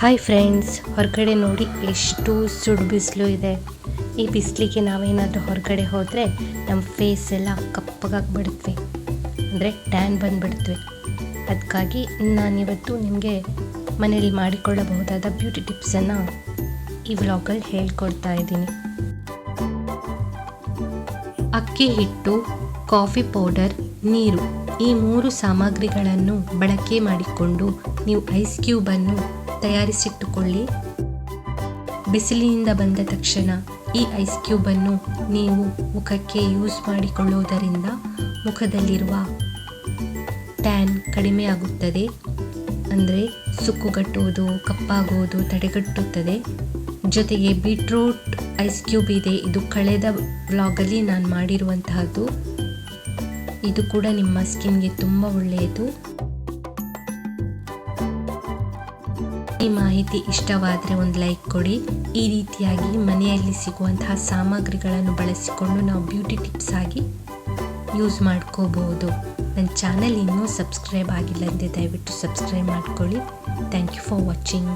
Hi friends ಹೊರಗಡೆ ನೋಡಿ ಎಷ್ಟು ಸುಡು ಬಿಸಿಲು ಇದೆ. ಈ ಬಿಸಿಲಿಗೆ ನಾವೇನಾದರೂ ಹೊರಗಡೆ ಹೋದರೆ ನಮ್ಮ ಫೇಸ್ ಎಲ್ಲ ಕಪ್ಪಗಾಗ್ಬಿಡ್ತೀವಿ. ಅಂದರೆ ಟ್ಯಾನ್ ಬಂದುಬಿಡ್ತೀವಿ. ಅದಕ್ಕಾಗಿ ನಾನಿವತ್ತು ನಿಮಗೆ ಮನೇಲಿ ಮಾಡಿಕೊಳ್ಳಬಹುದಾದ ಬ್ಯೂಟಿ ಟಿಪ್ಸನ್ನು ಈ ವ್ಲಾಗಲ್ಲಿ ಹೇಳ್ಕೊಡ್ತಾ ಇದ್ದೀನಿ. ಅಕ್ಕಿ ಹಿಟ್ಟು ಕಾಫಿ ಪೌಡರ್ ನೀರು ಈ ಮೂರು ಸಾಮಗ್ರಿಗಳನ್ನು ಬಳಕೆ ಮಾಡಿಕೊಂಡು ನೀವು ಐಸ್ ಕ್ಯೂಬನ್ನು ತಯಾರಿಸಿಟ್ಟುಕೊಳ್ಳಿ. ಬಿಸಿಲಿನಿಂದ ಬಂದ ತಕ್ಷಣ ಈ ಐಸ್ ಕ್ಯೂಬನ್ನು ನೀವು ಮುಖಕ್ಕೆ ಯೂಸ್ ಮಾಡಿಕೊಳ್ಳುವುದರಿಂದ ಮುಖದಲ್ಲಿರುವ ಟ್ಯಾನ್ ಕಡಿಮೆಯಾಗುತ್ತದೆ ಅಂದರೆ ಸುಕ್ಕುಗಟ್ಟುವುದು, ಕಪ್ಪಾಗುವುದು, ತಡೆಗಟ್ಟುತ್ತದೆ. ಜೊತೆಗೆ ಬೀಟ್ರೂಟ್ ಐಸ್ ಕ್ಯೂಬ್ ಇದೆ. ಇದು ಕಳೆದ ವ್ಲಾಗಲ್ಲಿ ನಾನು ಮಾಡಿರುವಂತಹದ್ದು. ಇದು ಕೂಡ ನಿಮ್ಮ ಸ್ಕಿನ್ಗೆ ತುಂಬ ಒಳ್ಳೆಯದು. ಈ ಮಾಹಿತಿ ಇಷ್ಟವಾದರೆ ಒಂದು ಲೈಕ್ ಕೊಡಿ. ಈ ರೀತಿಯಾಗಿ ಮನೆಯಲ್ಲಿ ಸಿಗುವಂತಹ ಸಾಮಗ್ರಿಗಳನ್ನು ಬಳಸಿಕೊಂಡು ನಾವು ಬ್ಯೂಟಿ ಟಿಪ್ಸ್ ಆಗಿ ಯೂಸ್ ಮಾಡ್ಕೋಬಹುದು. ನನ್ನ ಚಾನಲ್ ಇನ್ನೂ ಸಬ್ಸ್ಕ್ರೈಬ್ ಆಗಿಲ್ಲ ಅಂದರೆ ದಯವಿಟ್ಟು ಸಬ್ಸ್ಕ್ರೈಬ್ ಮಾಡ್ಕೊಳ್ಳಿ. Thank you for watching.